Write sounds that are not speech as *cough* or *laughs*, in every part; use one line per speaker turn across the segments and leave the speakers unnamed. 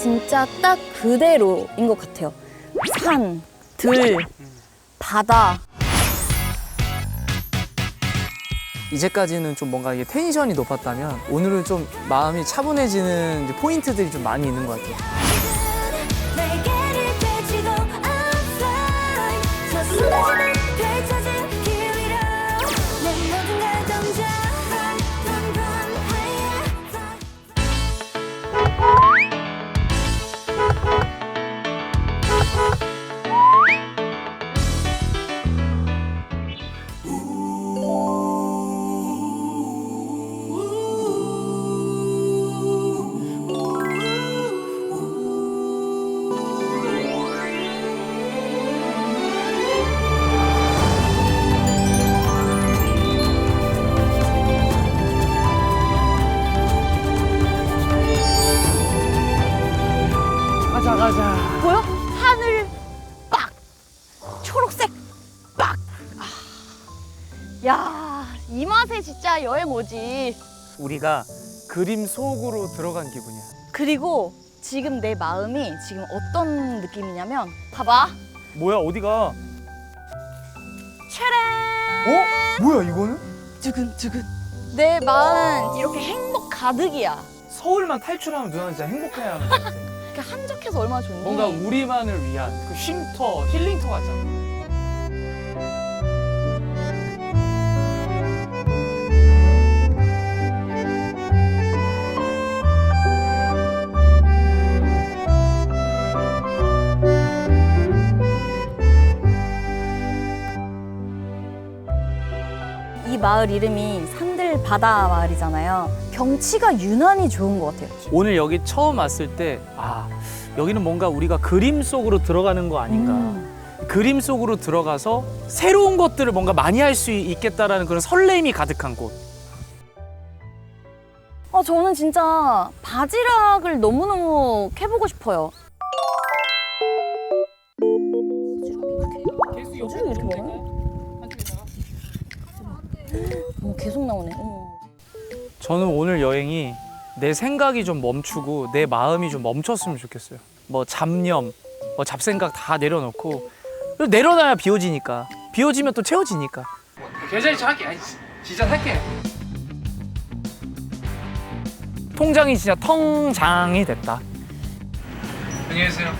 진짜 딱 그대로인 것 같아요. 산, 들, 바다.
이제까지는 좀 뭔가 이게 텐션이 높았다면 오늘은 좀 마음이 차분해지는 포인트들이 좀 많이 있는 것 같아요.
야, 이 맛에 진짜 여행 오지.
우리가 그림 속으로 들어간 기분이야.
그리고 지금 내 마음이 지금 어떤 느낌이냐면 봐봐.
뭐야 어디가? 어? 뭐야 이거는?
두근두근. 내 마음 이렇게 행복 가득이야.
서울만 탈출하면 누나 진짜 행복해야 하는 것 같아. *laughs*
이렇게 한적해서 얼마나 좋니?
뭔가 우리만을 위한 그 쉼터, 힐링터 같잖아.
이 마을 이름이 산들 바다 마을이잖아요. 경치가 유난히 좋은 것 같아요.
오늘 여기 처음 왔을 때, 아, 여기는 뭔가 우리가 그림 속으로 들어가는 거 아닌가.
음.
그림 속으로 들어가서 새로운 것들을 뭔가 많이 할 수 있겠다라는 그런 설렘이 가득한 곳.
어, 저는 진짜 바지락을 너무너무 캐보고 싶어요. 계속 나오네. 어머.
저는 오늘 여행이 내 생각이 좀 멈추고 내 마음이 좀 멈췄으면 좋겠어요. 뭐 잡념, 뭐 잡생각 다 내려놓고 그리고 내려놔야 비워지니까 비워지면 또 채워지니까. 계좌 이체할게. 아니, 진짜 할게. 통장이 진짜 통장이 됐다. 안녕히 계세요.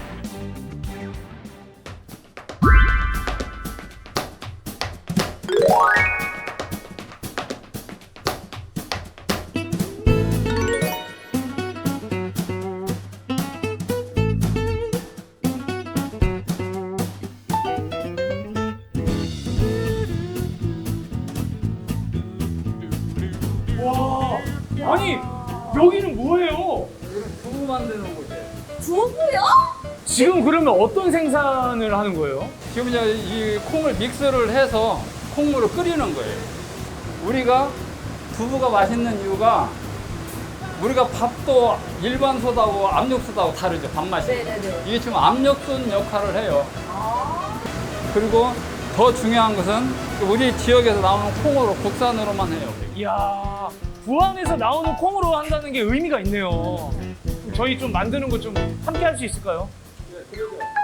지금 그러면 어떤 생산을 하는 거예요?
지금 이제 이 콩을 믹스를 해서 콩물을 끓이는 거예요. 우리가 두부가 맛있는 이유가 우리가 밥도 일반 소다하고 압력 소다하고 다르죠 밥맛이.
네네네.
이게 지금 압력순 역할을 해요. 그리고 더 중요한 것은 우리 지역에서 나오는 콩으로 국산으로만 해요.
이야, 부안에서 나오는 콩으로 한다는 게 의미가 있네요. 저희 좀 만드는 거 좀 함께 할 수 있을까요? 와!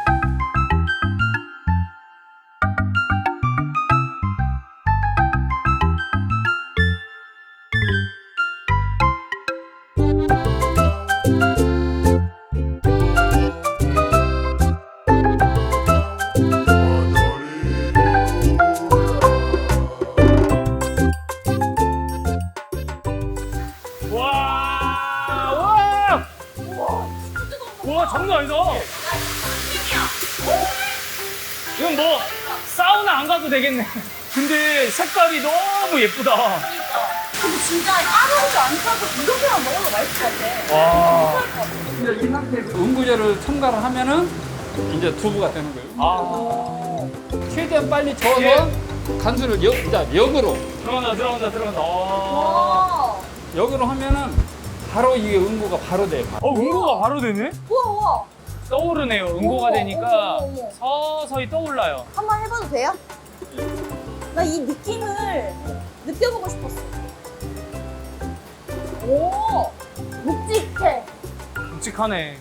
근데 색깔이 너무 예쁘다.
근데 진짜 까다롭지 않다고 이렇게만 먹어도 맛있을 것 같아.
와.
이제 이 상태에서 응구제를 첨가를 하면은 이제 두부가 되는 거예요.
아.
최대한 빨리 저어서 간수를 역, 자, 역으로
들어간다, 들어간다, 들어간다. 아.
와.
역으로 하면은 바로 이게 응고가 바로 돼요. 바로.
어, 응고가 바로 되네?
우와, 우와.
떠오르네요. 응고가 되니까. 서서히 떠올라요.
한번 해봐도 돼요? 나 이 느낌을 느껴보고 싶었어. 오, 묵직해.
묵직하네.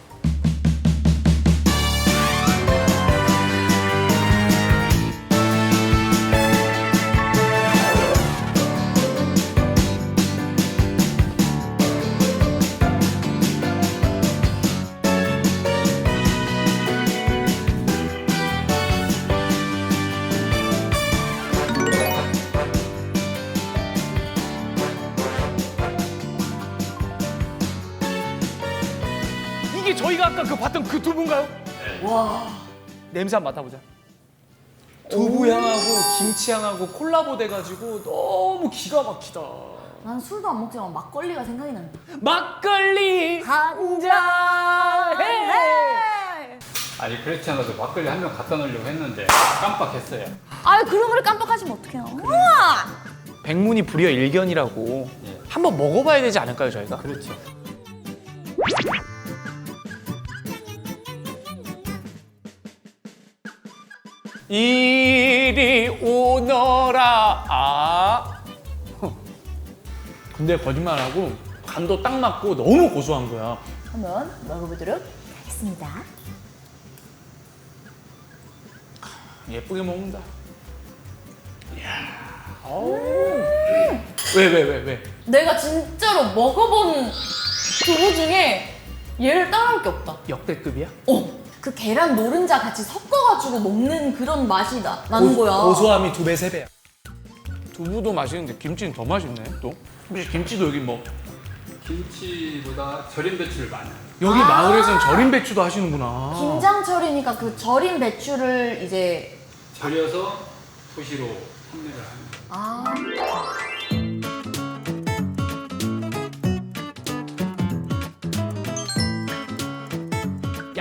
그 봤던 그 두부인가요? 와 냄새 한번 맡아보자. 두부 향하고 김치 향하고 콜라보 돼가지고 너무 기가 막히다.
난 술도 안 먹지만 막걸리가 생각이 난다.
막걸리
한잔
해.
아니 그렇지 않아도 막걸리 한명 갖다 놓으려고 했는데 깜빡했어요.
아 그런 걸 깜빡하시면 어떡해요. 우와!
백문이 불여 일견이라고
예.
한번 먹어봐야 되지 않을까요 저희가?
그렇죠.
이리 오너라 아 근데 거짓말하고 간도 딱 맞고 너무 고소한 거야
한번 먹어보도록 하겠습니다.
예쁘게 먹는다 이야 왜왜 왜 왜?
내가 진짜로 먹어본 두부 중에 얘를 따라올 게 없다.
역대급이야?
어. 그 계란 노른자 같이 섞 어가지고 먹는 그런 맛이 나, 나는 거야.
고소함이 두 배, 세 배야. 두부도 맛있는데 김치는 더 맛있네, 또. 혹시 김치도 여기 뭐.
김치보다 절임 배추를 많이.
여기
아.
마을에서는 절임 배추도 하시는구나.
김장철이니까 그 절인 배추를 이제
절여서 토시로 판매를 합니다.
아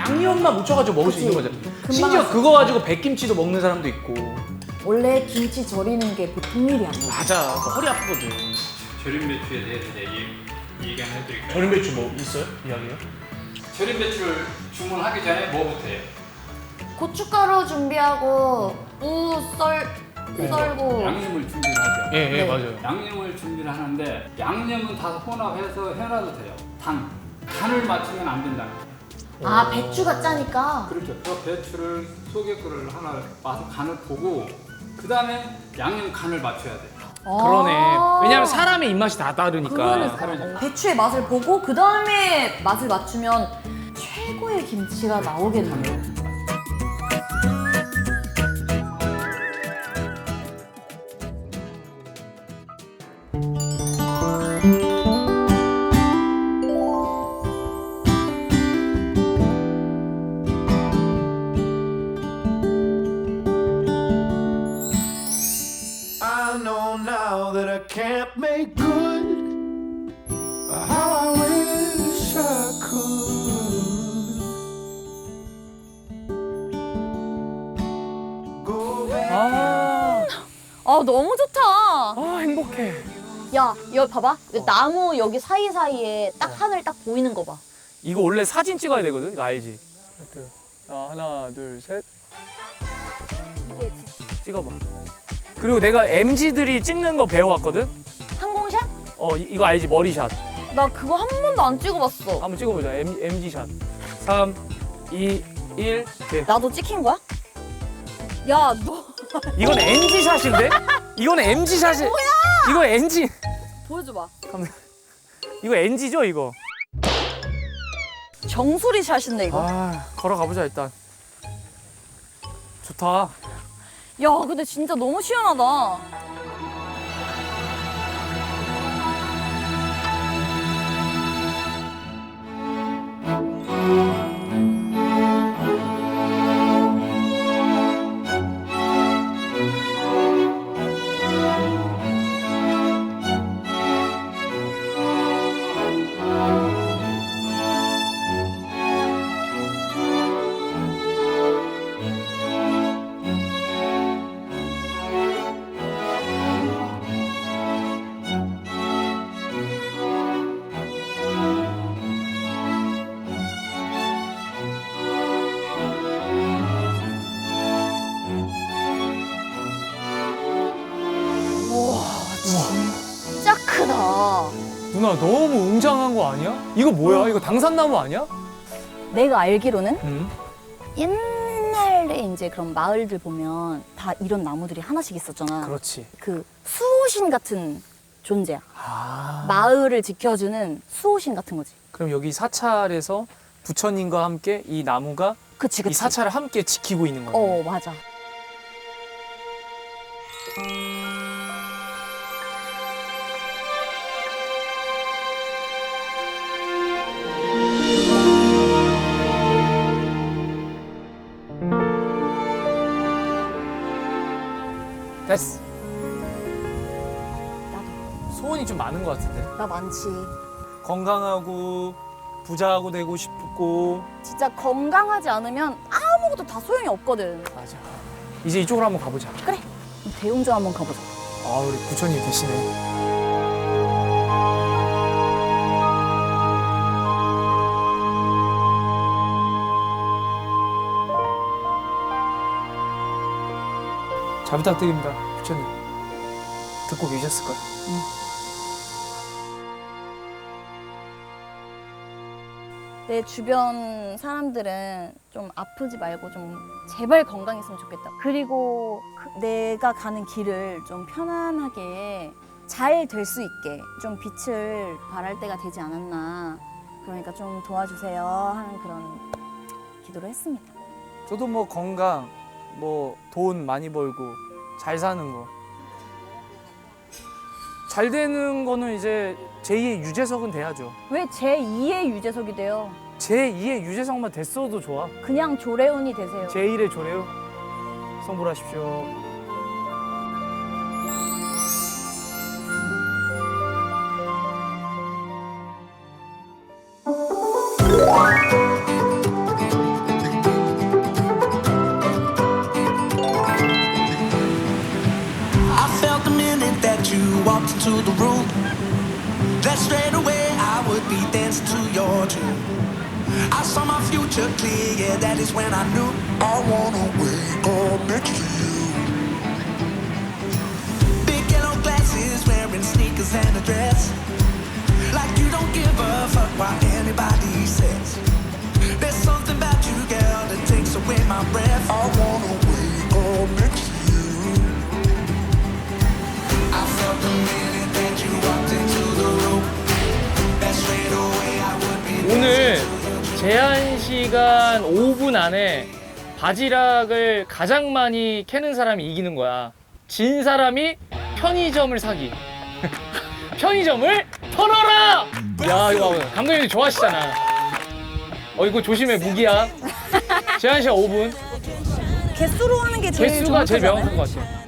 양념만 묻혀가지고 먹을 수
그치.
있는 거잖아.
금방
심지어 그거 가지고 백김치도 먹는 사람도 있고.
원래 김치 절이는 게 보통 일이 아니야.
맞아. 그 허리 아프거든.
절임 배추에 대해서 얘기, 얘기 한번 해드릴까요?
절임 배추 뭐 있어요? 이야기요?
절임 배추를 주문하기 전에 뭐부터 해요?
고춧가루 준비하고 무 썰, 썰고
양념을 준비를 하죠.
예, 예,
네.
맞아요.
양념을 준비를 하는데 양념은 다 혼합해서 해놔도 돼요. 단 간을 맞추면 안 거예요.
아 배추가 짜니까
그렇죠. 그 배추를 속에 거를 하나 맛을 간을 보고 그 다음에 양념 간을 맞춰야 돼요.
그러네.
아.
왜냐면 사람의 입맛이 다
그거는
다르니까.
배추의 맛을 보고 그 다음에 맛을 맞추면 최고의 김치가 나오겠네요. 봐봐. 나무 여기 사이 사이에 딱 하늘 딱 보이는 거 봐.
이거 원래 사진 찍어야 되거든. 이거 알지? 자, 하나, 둘, 셋. 찍어봐. 그리고 내가 MZ들이 찍는 거 배워왔거든.
항공샷?
어, 이, 이거 알지? 머리샷.
나 그거 한 번도 안 찍어봤어.
한번 찍어보자. M, MZ샷. 3, 2, 1, 네.
나도 찍힌 거야? 야 너
이건 *laughs* NG샷인데? 이건 MG샷이. 뭐야? 이거 NG.
보여줘봐. *laughs*
이거 NG죠, 이거?
정수리 샷인데 이거.
아, 걸어가 보자, 일단. 좋다.
야 근데 진짜 너무 시원하다.
이거 뭐야? 이거 당산나무 아니야?
내가 알기로는
응.
옛날에 이제 그런 마을들 보면 다 이런 나무들이 하나씩 있었잖아.
그렇지.
그 수호신 같은 존재야.
아.
마을을 지켜주는 수호신 같은 거지.
그럼 여기 사찰에서 부처님과 함께 이 나무가
그치
이
그치.
사찰을 함께 지키고 있는 거네.
어 맞아. 나 많지.
건강하고 부자하고 되고 싶고.
진짜 건강하지 않으면 아무것도 다 소용이 없거든.
맞아. 이제 이쪽으로 한번 가보자.
그래. 대웅전 한번 가보자.
아 우리 부처님 계시네. 잘 부탁드립니다, 부처님. 듣고 계셨을까요?
내 주변 사람들은 좀 아프지 말고 좀 제발 건강했으면 좋겠다. 그리고 그- 내가 가는 길을 좀 편안하게 잘 될 수 있게 좀 빛을 발할 때가 되지 않았나. 그러니까 좀 도와주세요 하는 그런 기도를 했습니다.
저도 뭐 건강, 뭐 돈 많이 벌고 잘 사는 거. 잘 되는 거는 이제 제2의 유재석은 돼야죠.
왜 제2의 유재석이 돼요?
제2의 유재석만 됐어도 좋아.
그냥 조례운이 되세요.
제1의 조례요. 성불하십시오.
I felt the minute that you walked into the room that straight away I would be dancing to your tune. I saw my future clear, yeah, that is when I knew I wanna wake up next to you. Big yellow glasses, wearing sneakers and a dress. Like you don't give a fuck what anybody says. There's something about you, girl, that takes away my breath. I wanna wake up next to you. I felt the minute that you walked into the room. That straight away I would be
오늘 제한 시간 5분 안에 바지락을 가장 많이 캐는 사람이 이기는 거야. 진 사람이 편의점을 사기. *laughs* 편의점을 털어라! 야, 이거 봐봐. 감독님이 좋아하시잖아. 어, 이거 조심해, 무기야. 제한 시간 5분.
개수로 하는 게 제일
개수가 제일. 명확한 것 같아.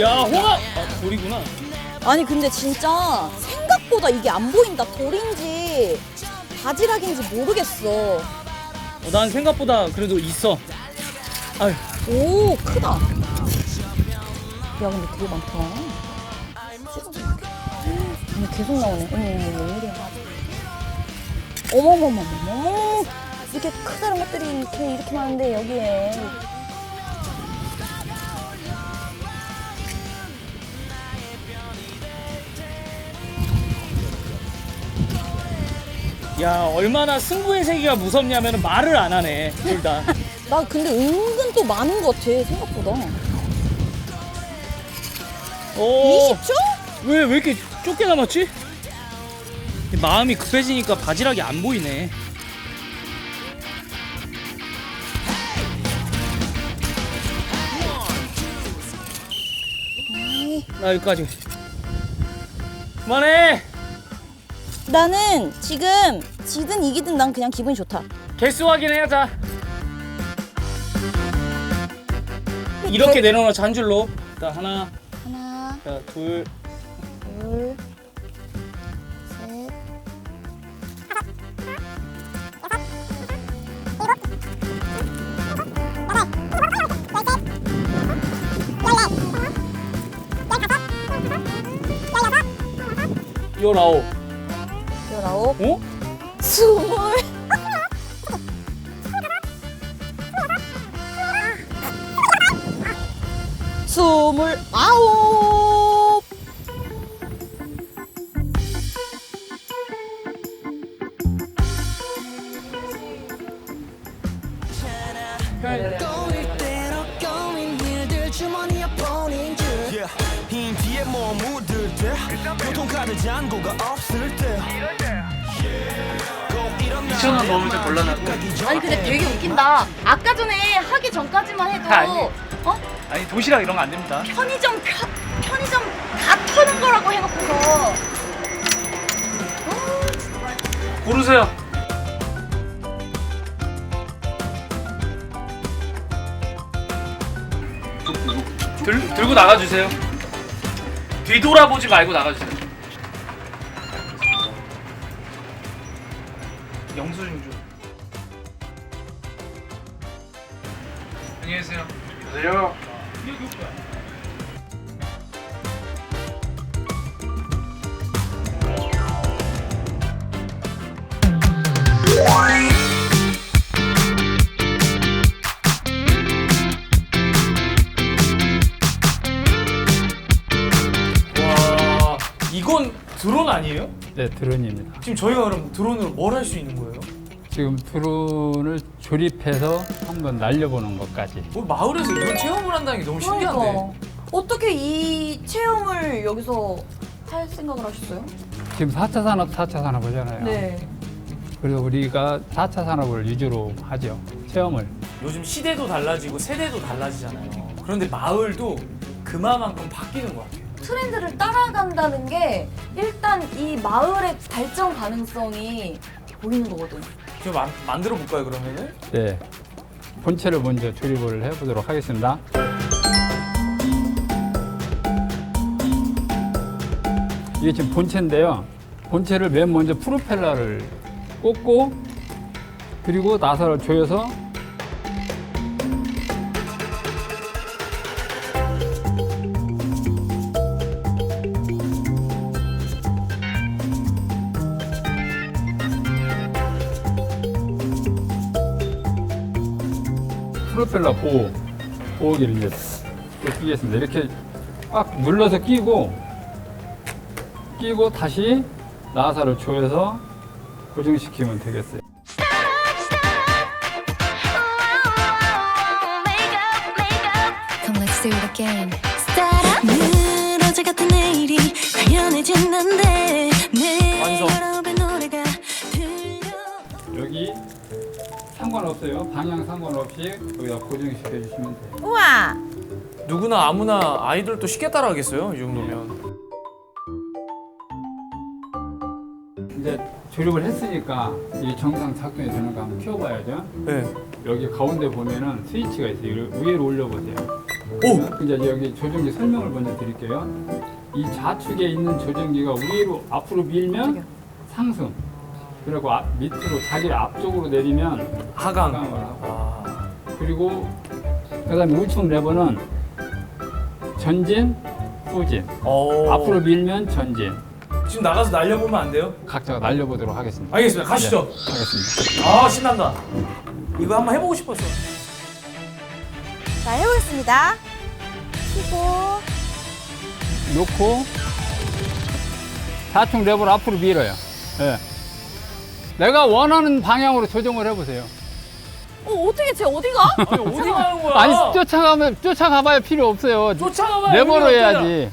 야, 홍합! 아, 돌이구나.
아니 근데 진짜 생각보다 이게 안 보인다. 돌인지 바지락인지 모르겠어.
어, 난 생각보다 그래도 있어. 아유,
오 크다. 야 근데 되게 많다. 어머 계속 나오네. 어머 어머 웬일이야. 어머머머머머 이렇게 크다란 것들이 이렇게 이렇게 많은데 여기에
야, 얼마나 승부의 세계가 무섭냐면 말을 안 하네, 둘 다. *laughs*
나 근데 은근 또 많은 것 같아 생각보다.
오,
20초?
왜, 왜 이렇게 좁게 남았지? 마음이 급해지니까 바지락이 안 보이네. 나 여기까지. 그만해!
나는 지금 지든 이기든 난 그냥 기분이 좋다.
개수 확인해야자. 이렇게 내려놓자 한 줄로. 자 하나,
하나,
자 둘,
둘, 셋.
열아홉.
열아홉,
어?
스물. 스물 아홉.
도시락 이런 거 안 됩니다.
편의점 가, 편의점 다 터는 거라고 해놓고서
고르세요. 들, 들고 나가주세요. 뒤돌아보지 말고 나가주세요. 영수증 좀. 안녕히 계세요. 안녕하세요. 와, 이건 드론 아니에요?
네, 드론입니다.
지금 저희가 그럼 드론으로 뭘 할 수 있는 거예요?
지금 드론을 조립해서 한번 날려보는 것까지.
뭐 마을에서 이런 체험을 한다는 게 너무 신기한데.
그러니까 어떻게 이 체험을 여기서 할 생각을 하셨어요?
지금 4차 산업, 4차 산업 하잖아요.
네.
그래서 우리가 4차 산업을 위주로 하죠. 체험을.
요즘 시대도 달라지고 세대도 달라지잖아요. 그런데 마을도 그만큼 바뀌는 것 같아요.
트렌드를 따라간다는 게 일단 이 마을의 발전 가능성이 보이는 거거든.
좀 만, 만들어 볼까요 그러면은?
네. 본체를 먼저 조립을 해보도록 하겠습니다. 이게 지금 본체인데요. 본체를 맨 먼저 프로펠러를 꽂고 그리고 나사를 조여서 프로펠러 보호, 보호기를 이제 끼겠습니다. 이렇게 꽉 눌러서 끼고, 끼고 다시 나사를 조여서 고정시키면 되겠어요. 상관없어요. 방향 상관없이 거기다 고정시켜 주시면 돼요.
우와!
누구나 아무나 아이들도 쉽게 따라하겠어요 이 정도면.
이제 조립을 했으니까 이 정상 작동이 되는가 한번 키워봐야죠.
네.
여기 가운데 보면은 스위치가 있어요. 이걸 위로 올려보세요.
오!
이제 여기 조정기 설명을 먼저 드릴게요. 이 좌측에 있는 조정기가 위로 앞으로 밀면 상승. 그리고 앞, 밑으로 자기 앞쪽으로 내리면
하강.
하강을 하고.
아.
그리고 그다음에 우측 레버는 전진, 후진.
어.
앞으로 밀면 전진.
지금 나가서 날려보면 안 돼요?
각자가 날려보도록 하겠습니다.
알겠습니다. 가시죠.
네, 하겠습니다.
아 신난다. 이거 한번 해보고 싶었어.
자, 해보겠습니다. 키고,
놓고 좌측 레버를 앞으로 밀어요. 예. 내가 원하는 방향으로 조정을 해보세요.
어, 어떻게 쟤 어디가? *laughs*
아니 어디 가는 거야?
아니 쫓아가면 쫓아가봐야 필요 없어요.
쫓아가봐.
레버로 해야지.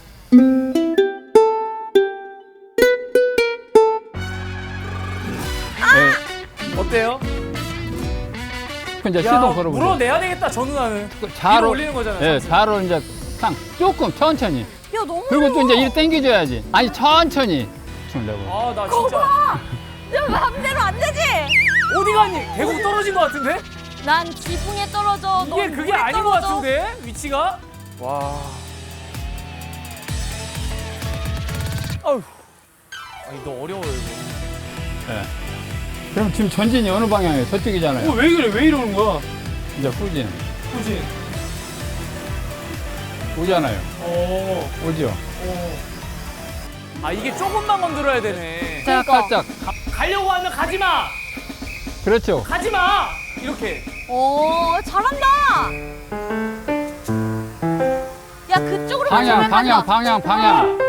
예.
어때요?
그 이제
야,
시동 걸어보세요.
물어내야 되겠다 저 누나는.
그
위로 올리는 거잖아요,
예,
상승.
좌로 이제 상 조금 천천히.
야, 너무
그리고 또 이제 이렇게 당겨줘야지. 아니 천천히. 좀 레버.
아나 진짜
내 맘대로 안 되지?
어디 갔니? 계곡 떨어진 것 같은데?
난 지붕에 떨어져.
이게
넌
그게
물에
아닌 것
떨어져.
같은데 위치가? 와. 아휴. 아니 너 어려워요 이거.
예. 그럼 지금 전진이 어느 방향이에요? 저쪽이잖아요.
어, 왜 그래? 왜 이러는 거야?
이제 후진.
그지?
오잖아요.
어.
오죠.
아 이게 조금만 건드려야 되네.
짝,
그러니까.
짝.
가려고 하면 가지 마.
그렇죠.
가지 마. 이렇게.
오, 잘한다. 야, 그쪽으로
방향, 방향, 방향, 방향.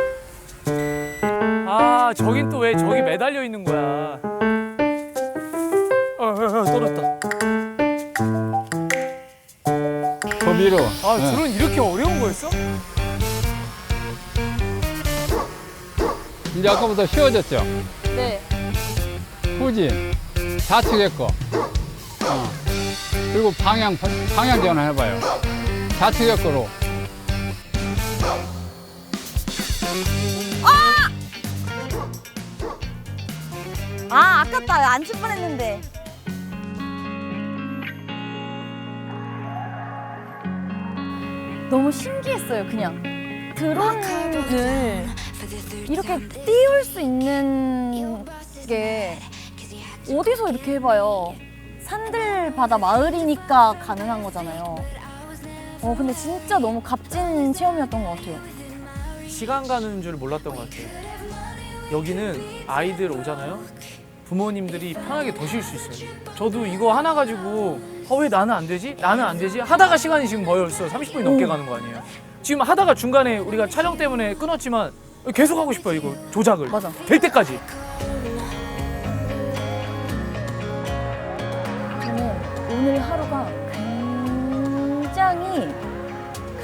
아 저긴 또 왜 저기 매달려 있는 거야? 어, 어, 어 떨었다.
더 밀어.
아
예.
드론 이렇게 어려운 거였어?
이제 아까보다 쉬워졌죠?
네.
후진. 좌측에 거. 어. 그리고 방향, 방향 전환해봐요. 좌측에 거로.
아 아깝다 안 칠 뻔했는데 너무 신기했어요 그냥 드론을 이렇게 띄울 수 있는 게 어디서 이렇게 해봐요 산들 바다 마을이니까 가능한 거잖아요 어 근데 진짜 너무 값진 체험이었던 것 같아요
시간 가는 줄 몰랐던 것 같아요. 여기는 아이들 오잖아요. 부모님들이 편하게 더 쉴 수 있어요. 저도 이거 하나 가지고 어, 왜 나는 안 되지? 나는 안 되지? 하다가 시간이 지금 벌써 30분이 넘게
오.
가는 거 아니에요? 지금 하다가 중간에 우리가 촬영 때문에 끊었지만 계속 하고 싶어요 이거 조작을
맞아.
될 때까지
오늘 하루가 굉장히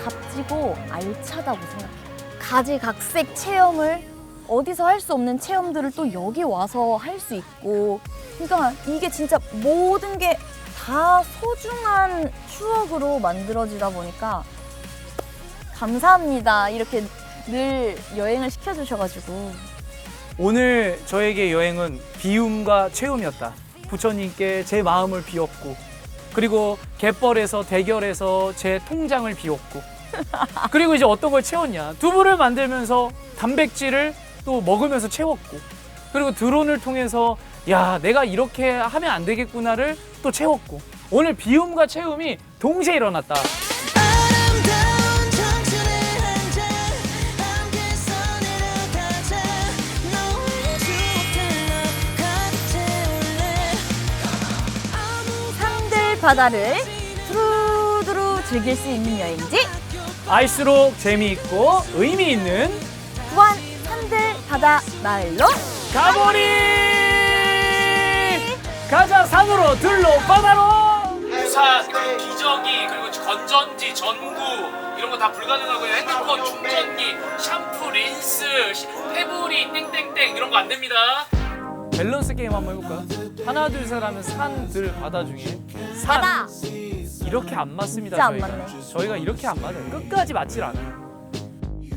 값지고 알차다고 생각해요. 가지각색 체험을 어디서 할 수 없는 체험들을 또 여기 와서 할 수 있고 그러니까 이게 진짜 모든 게 다 소중한 추억으로 만들어지다 보니까 감사합니다. 이렇게 늘 여행을 시켜주셔가지고
오늘 저에게 여행은 비움과 체험이었다. 부처님께 제 마음을 비웠고, 그리고 갯벌에서 대결에서 제 통장을 비웠고, 그리고 이제 어떤 걸 채웠냐. 두부를 만들면서 단백질을 또 먹으면서 채웠고, 그리고 드론을 통해서 야, 내가 이렇게 하면 안 되겠구나를 또 채웠고, 오늘 비움과 체험이 동시에 일어났다.
바다를 두루두루 즐길 수 있는 여행지.
알수록 재미있고 의미 있는
부안 산들 바다 마을로
가보리! 가자 산으로 들로 바다로! 부산 그 기저귀 그리고 건전지 전구 이런 거 다 불가능하고요. 핸드폰 충전기 샴푸 린스 페브리 땡땡땡 이런 거 안 됩니다. 밸런스 게임 한번 해볼까요? 하나 둘 셋 하면 산, 들, 바다 중에 산.
바다!
이렇게 안 맞습니다
진짜 안
저희가
맞네.
저희가 이렇게 안 맞아요. 끝까지 맞질 않아요